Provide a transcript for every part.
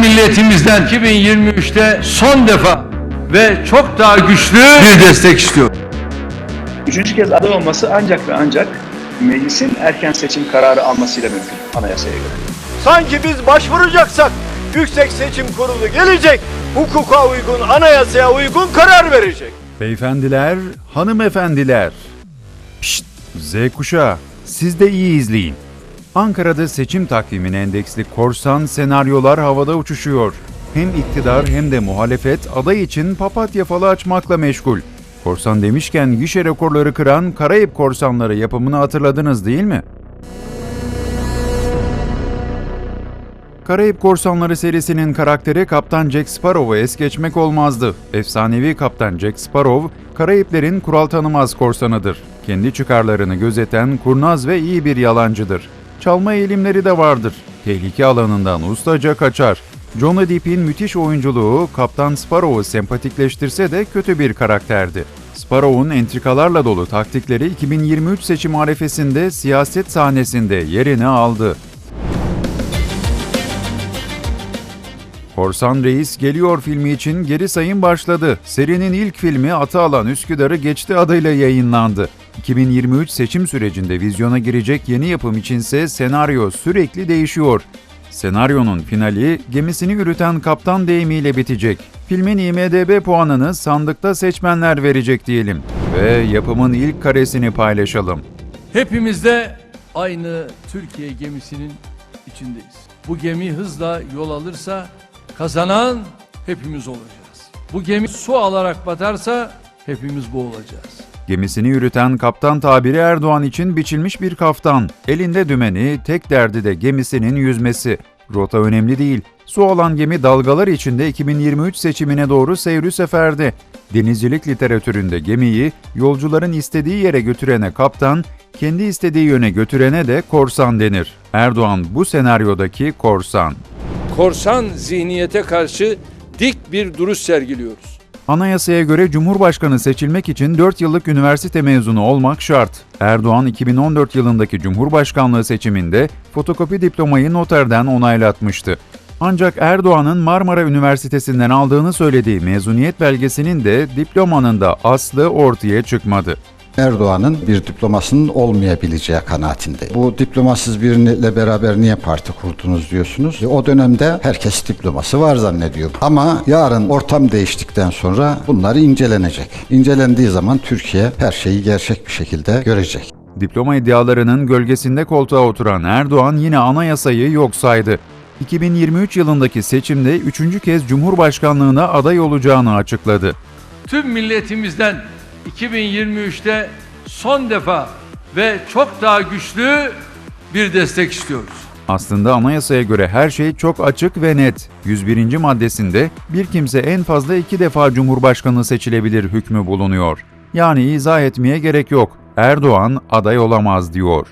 milletimizden 2023'te son defa ve çok daha güçlü bir destek istiyor. Üçüncü kez aday olması ancak ve ancak meclisin erken seçim kararı almasıyla mümkün anayasaya göre. Sanki biz başvuracaksak Yüksek Seçim Kurulu gelecek, hukuka uygun, anayasaya uygun karar verecek. Beyefendiler, hanımefendiler. Pişt, Z kuşağı, siz de iyi izleyin. Ankara'da seçim takvimine endeksli korsan senaryolar havada uçuşuyor. Hem iktidar hem de muhalefet aday için papatya falı açmakla meşgul. Korsan demişken gişe rekorları kıran Karayip Korsanları yapımını hatırladınız değil mi? Karayip Korsanları serisinin karakteri Kaptan Jack Sparrow'u es geçmek olmazdı. Efsanevi Kaptan Jack Sparrow, Karayiplerin kural tanımaz korsanıdır. Kendi çıkarlarını gözeten kurnaz ve iyi bir yalancıdır. Çalma eğilimleri de vardır. Tehlike alanından ustaca kaçar. Johnny Depp'in müthiş oyunculuğu Kaptan Sparrow'u sempatikleştirse de kötü bir karakterdi. Sparrow'un entrikalarla dolu taktikleri 2023 seçim arefesinde siyaset sahnesinde yerini aldı. Korsan Reis Geliyor filmi için geri sayım başladı. Serinin ilk filmi Atı Alan Üsküdar'ı geçti adıyla yayınlandı. 2023 seçim sürecinde vizyona girecek yeni yapım içinse senaryo sürekli değişiyor. Senaryonun finali gemisini yürüten kaptan deyimiyle bitecek. Filmin IMDB puanını sandıkta seçmenler verecek diyelim. Ve yapımın ilk karesini paylaşalım. Hepimiz de aynı Türkiye gemisinin içindeyiz. Bu gemi hızla yol alırsa kazanan hepimiz olacağız. Bu gemi su alarak batarsa hepimiz boğulacağız. Gemisini yürüten kaptan tabiri Erdoğan için biçilmiş bir kaftan. Elinde dümeni, tek derdi de gemisinin yüzmesi. Rota önemli değil. Su olan gemi dalgalar içinde 2023 seçimine doğru seyri seferde. Denizcilik literatüründe gemiyi yolcuların istediği yere götürene kaptan, kendi istediği yöne götürene de korsan denir. Erdoğan bu senaryodaki korsan. Korsan zihniyete karşı dik bir duruş sergiliyoruz. Anayasaya göre Cumhurbaşkanı seçilmek için 4 yıllık üniversite mezunu olmak şart. Erdoğan 2014 yılındaki Cumhurbaşkanlığı seçiminde fotokopi diplomayı noterden onaylatmıştı. Ancak Erdoğan'ın Marmara Üniversitesi'nden aldığını söylediği mezuniyet belgesinin de diplomanın da aslı ortaya çıkmadı. Erdoğan'ın bir diplomasının olmayabileceği kanaatinde. Bu diplomasız biriyle beraber niye parti kurdunuz diyorsunuz. E, o dönemde herkes diploması var zannediyor. Ama yarın ortam değiştikten sonra bunlar incelenecek. İncelendiği zaman Türkiye her şeyi gerçek bir şekilde görecek. Diploma iddialarının gölgesinde koltuğa oturan Erdoğan yine anayasayı yok saydı. 2023 yılındaki seçimde üçüncü kez Cumhurbaşkanlığına aday olacağını açıkladı. Tüm milletimizden 2023'te son defa ve çok daha güçlü bir destek istiyoruz. Aslında anayasaya göre her şey çok açık ve net. 101. maddesinde bir kimse en fazla iki defa Cumhurbaşkanı seçilebilir hükmü bulunuyor. Yani izah etmeye gerek yok. Erdoğan aday olamaz diyor.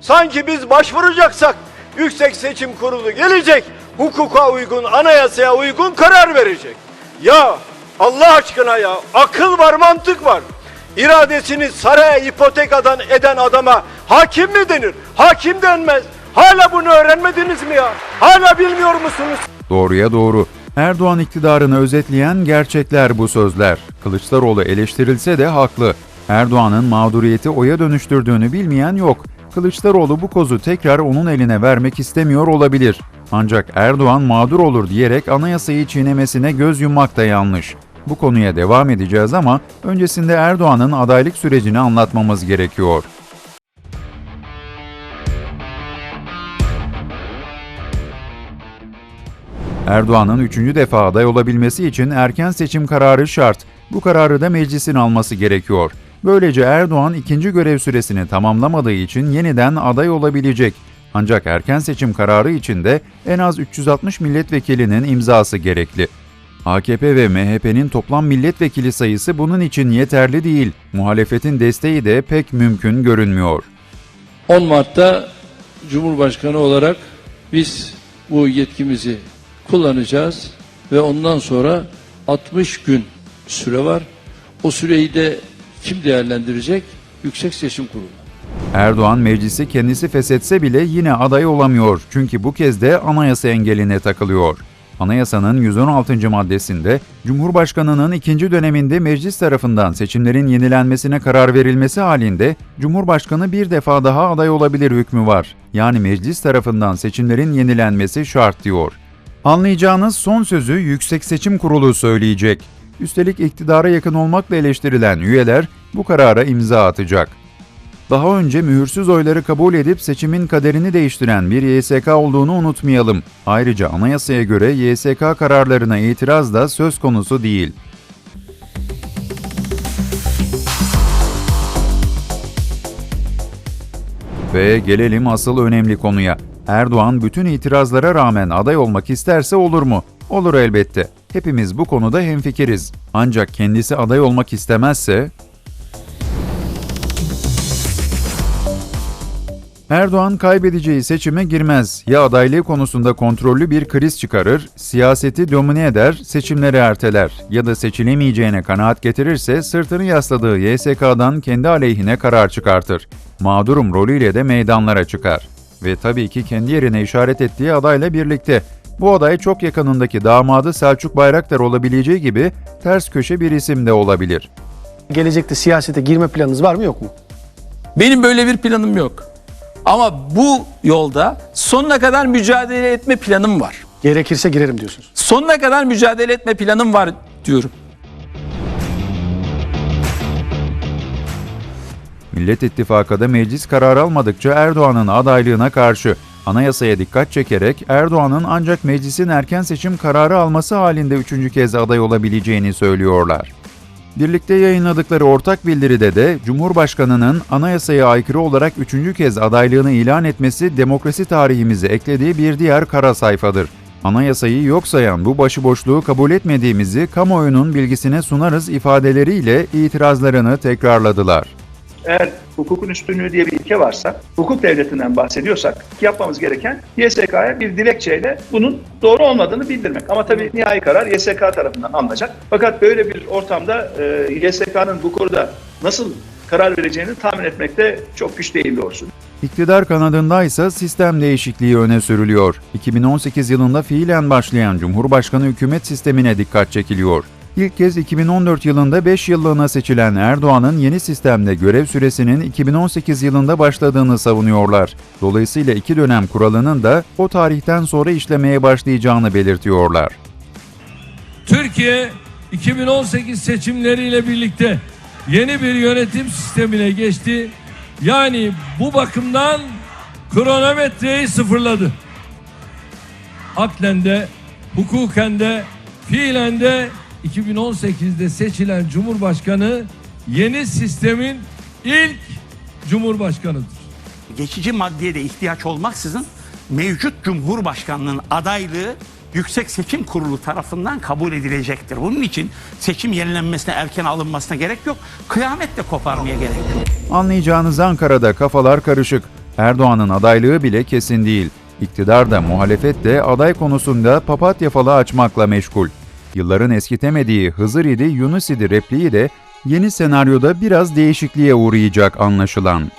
Sanki biz başvuracaksak Yüksek Seçim Kurulu gelecek, hukuka uygun, anayasaya uygun karar verecek. Ya Allah aşkına ya akıl var mantık var. İradesini saraya ipotek eden, eden adama hakim mi denir? Hakim denmez. Hala bunu öğrenmediniz mi ya? Hala bilmiyor musunuz? Doğruya doğru. Erdoğan iktidarını özetleyen gerçekler bu sözler. Kılıçdaroğlu eleştirilse de haklı. Erdoğan'ın mağduriyeti oya dönüştürdüğünü bilmeyen yok. Kılıçdaroğlu bu kozu tekrar onun eline vermek istemiyor olabilir. Ancak Erdoğan mağdur olur diyerek anayasayı çiğnemesine göz yummak da yanlış. Bu konuya devam edeceğiz ama öncesinde Erdoğan'ın adaylık sürecini anlatmamız gerekiyor. Erdoğan'ın üçüncü defa aday olabilmesi için erken seçim kararı şart. Bu kararı da meclisin alması gerekiyor. Böylece Erdoğan ikinci görev süresini tamamlamadığı için yeniden aday olabilecek. Ancak erken seçim kararı için de en az 360 milletvekilinin imzası gerekli. AKP ve MHP'nin toplam milletvekili sayısı bunun için yeterli değil. Muhalefetin desteği de pek mümkün görünmüyor. 10 Mart'ta Cumhurbaşkanı olarak biz bu yetkimizi kullanacağız ve ondan sonra 60 gün süre var. O süreyi de kim değerlendirecek? Yüksek Seçim Kurulu. Erdoğan meclisi kendisi feshetse bile yine aday olamıyor. Çünkü bu kez de anayasa engeline takılıyor. Anayasanın 116. maddesinde Cumhurbaşkanının ikinci döneminde meclis tarafından seçimlerin yenilenmesine karar verilmesi halinde Cumhurbaşkanı bir defa daha aday olabilir hükmü var. Yani meclis tarafından seçimlerin yenilenmesi şart diyor. Anlayacağınız son sözü Yüksek Seçim Kurulu söyleyecek. Üstelik iktidara yakın olmakla eleştirilen üyeler bu karara imza atacak. Daha önce mühürsüz oyları kabul edip seçimin kaderini değiştiren bir YSK olduğunu unutmayalım. Ayrıca anayasaya göre YSK kararlarına itiraz da söz konusu değil. Ve gelelim asıl önemli konuya. Erdoğan bütün itirazlara rağmen aday olmak isterse olur mu? Olur elbette. Hepimiz bu konuda hemfikiriz. Ancak kendisi aday olmak istemezse Erdoğan kaybedeceği seçime girmez. Ya adaylığı konusunda kontrollü bir kriz çıkarır, siyaseti domine eder, seçimleri erteler ya da seçilemeyeceğine kanaat getirirse sırtını yasladığı YSK'dan kendi aleyhine karar çıkartır. Mağdurum rolüyle de meydanlara çıkar. Ve tabii ki kendi yerine işaret ettiği adayla birlikte. Bu aday çok yakınındaki damadı Selçuk Bayraktar olabileceği gibi ters köşe bir isim de olabilir. Gelecekte siyasete girme planınız var mı yok mu? Benim böyle bir planım yok. Ama bu yolda sonuna kadar mücadele etme planım var. Gerekirse girerim diyorsunuz. Sonuna kadar mücadele etme planım var diyorum. Millet İttifakı da meclis karar almadıkça Erdoğan'ın adaylığına karşı anayasaya dikkat çekerek Erdoğan'ın ancak meclisin erken seçim kararı alması halinde üçüncü kez aday olabileceğini söylüyorlar. Birlikte yayınladıkları ortak bildiride de Cumhurbaşkanı'nın anayasaya aykırı olarak üçüncü kez adaylığını ilan etmesi demokrasi tarihimize eklediği bir diğer kara sayfadır. Anayasayı yok sayan bu başıboşluğu kabul etmediğimizi kamuoyunun bilgisine sunarız ifadeleriyle itirazlarını tekrarladılar. Eğer hukukun üstünlüğü diye bir ilke varsa, hukuk devletinden bahsediyorsak yapmamız gereken YSK'ya bir dilekçeyle bunun doğru olmadığını bildirmek. Ama tabii nihai karar YSK tarafından alınacak. Fakat böyle bir ortamda e, YSK'nın bu konuda nasıl karar vereceğini tahmin etmekte çok güç değil doğrusu. İktidar kanadında ise sistem değişikliği öne sürülüyor. 2018 yılında fiilen başlayan Cumhurbaşkanı hükümet sistemine dikkat çekiliyor. İlk kez 2014 yılında 5 yıllığına seçilen Erdoğan'ın yeni sistemde görev süresinin 2018 yılında başladığını savunuyorlar. Dolayısıyla iki dönem kuralının da o tarihten sonra işlemeye başlayacağını belirtiyorlar. Türkiye 2018 seçimleriyle birlikte yeni bir yönetim sistemine geçti. Yani bu bakımdan kronometreyi sıfırladı. Aklen de, hukuken de, fiilen de 2018'de seçilen Cumhurbaşkanı yeni sistemin ilk Cumhurbaşkanıdır. geçici maddeye de ihtiyaç olmaksızın mevcut Cumhurbaşkanlığının adaylığı Yüksek Seçim Kurulu tarafından kabul edilecektir. Bunun için seçim yenilenmesine erken alınmasına gerek yok. Kıyamet de koparmaya gerek yok. Anlayacağınız Ankara'da kafalar karışık. Erdoğan'ın adaylığı bile kesin değil. İktidar da muhalefet de aday konusunda papatya falı açmakla meşgul. Yılların eskitemediği Hızır idi Yunus idi repliği de yeni senaryoda biraz değişikliğe uğrayacak anlaşılan.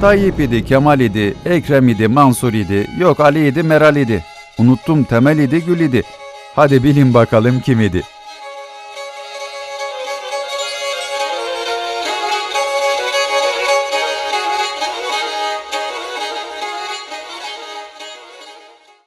Tayyip idi, Kemal idi, Ekrem idi, Mansur idi, yok Ali idi, Meral idi. Unuttum Temel idi, Gül idi. Hadi bilin bakalım kim idi.